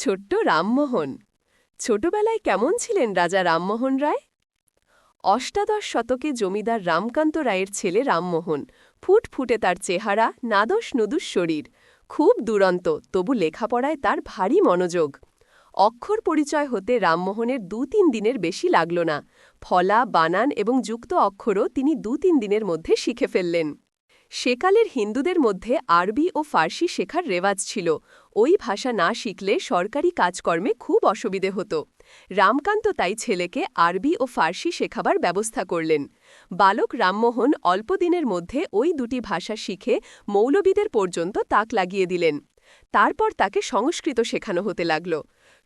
ছোট্ট রামমোহন। ছোটবেলায় কেমন ছিলেন রাজা রামমোহন রায়? অষ্টাদশ শতকে জমিদার রামকান্ত রায়ের ছেলে রামমোহন ফুট ফুটে তার চেহারা নাদস নদুস শরীর, খুব দুরন্ত, তবু লেখাপড়ায় তার ভারী মনোযোগ। অক্ষর পরিচয় হতে রামমোহনের দু তিন দিনের বেশি লাগল না। ফলা, বানান এবং যুক্ত অক্ষরও তিনি দু তিন দিনের মধ্যে শিখে ফেললেন। সেকালের হিন্দুদের মধ্যে আরবি ও ফার্সি শেখার রেওয়াজ ছিল। ওই ভাষা না শিখলে সরকারি কাজকর্মে খুব অসুবিধে হতো। রামকান্ত তাই ছেলেকে আরবি ও ফার্সি শেখাবার ব্যবস্থা করলেন। বালক রামমোহন অল্পদিনের মধ্যে ওই দুটি ভাষা শিখে মৌলবীদের পর্যন্ত তাক লাগিয়ে দিলেন। তারপর তাকে সংস্কৃত শেখানো হতে লাগল।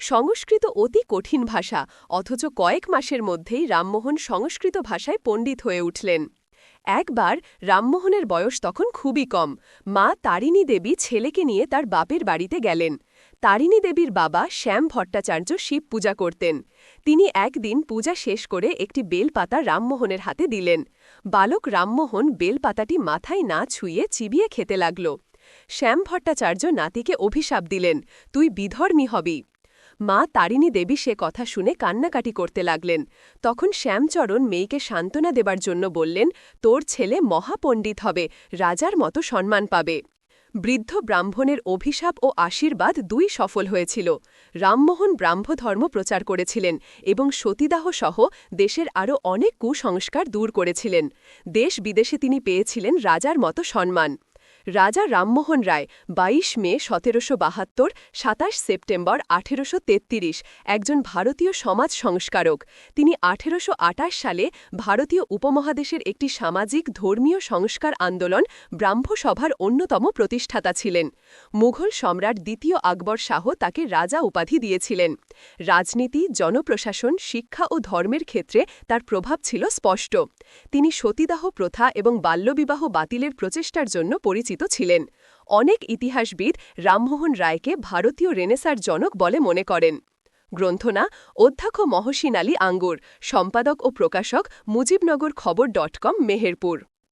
সংস্কৃত অতি কঠিন ভাষা, অথচ কয়েক মাসের মধ্যেই রামমোহন সংস্কৃত ভাষায় পণ্ডিত হয়ে উঠলেন। একবার রামমোহনের বয়স তখন খুবই কম। মা তারিণী দেবী ছেলেকে নিয়ে তার বাপের বাড়িতে গেলেন। তারিণী দেবীর বাবা শ্যাম ভট্টাচার্য শিব পূজা করতেন। তিনি একদিন পূজা শেষ করে একটি বেলপাতা রামমোহনের হাতে দিলেন। বালক রামমোহন বেলপাতাটি মাথায় না ছুঁয়ে চিবিয়ে খেতে লাগল। শ্যাম ভট্টাচার্য নাতিকে অভিশাপ দিলেন, তুই বিধর্মী হবি। মা তারিণী দেবী সে কথা শুনে কান্নাকাটি করতে লাগলেন। তখন শ্যামচরণ মেয়েকে সান্ত্বনা দেবার জন্য বললেন, তোর ছেলে মহাপণ্ডিত হবে, রাজার মতো সম্মান পাবে। বৃদ্ধ ব্রাহ্মণের অভিশাপ ও আশীর্বাদ দুই সফল হয়েছিল। রামমোহন ব্রাহ্মধর্ম প্রচার করেছিলেন এবং সতীদাহ সহ দেশের আরও অনেক কুসংস্কার দূর করেছিলেন। দেশ বিদেশে তিনি পেয়েছিলেন রাজার মতো সম্মান। রাজা রামমোহন রায় ২২ মে সতেরোশো বাহাত্তর, সাতাশ সেপ্টেম্বর আঠেরোশো তেত্রিশ একজন ভারতীয় সমাজ সংস্কারক। তিনি আঠেরোশো আটাশ সালে ভারতীয় উপমহাদেশের একটি সামাজিক, ধর্মীয় সংস্কার আন্দোলন ব্রাহ্মসভার অন্যতম প্রতিষ্ঠাতা ছিলেন। মুঘল সম্রাট দ্বিতীয় আকবর শাহ তাকে রাজা উপাধি দিয়েছিলেন। রাজনীতি, জনপ্রশাসন, শিক্ষা ও ধর্মের ক্ষেত্রে তার প্রভাব ছিল স্পষ্ট। তিনি সতীদাহ প্রথা এবং বাল্যবিবাহ বাতিলের প্রচেষ্টার জন্য পরিচিত ছিলেন। অনেক ইতিহাসবিদ রামমোহন রায়কে ভারতীয় রেনেসার জনক বলে মনে করেন। গ্রন্থনা অধ্যক্ষ মহসিন আলী আঙ্গুর, সম্পাদক ও প্রকাশক মুজিবনগর খবর ডট কম, মেহেরপুর।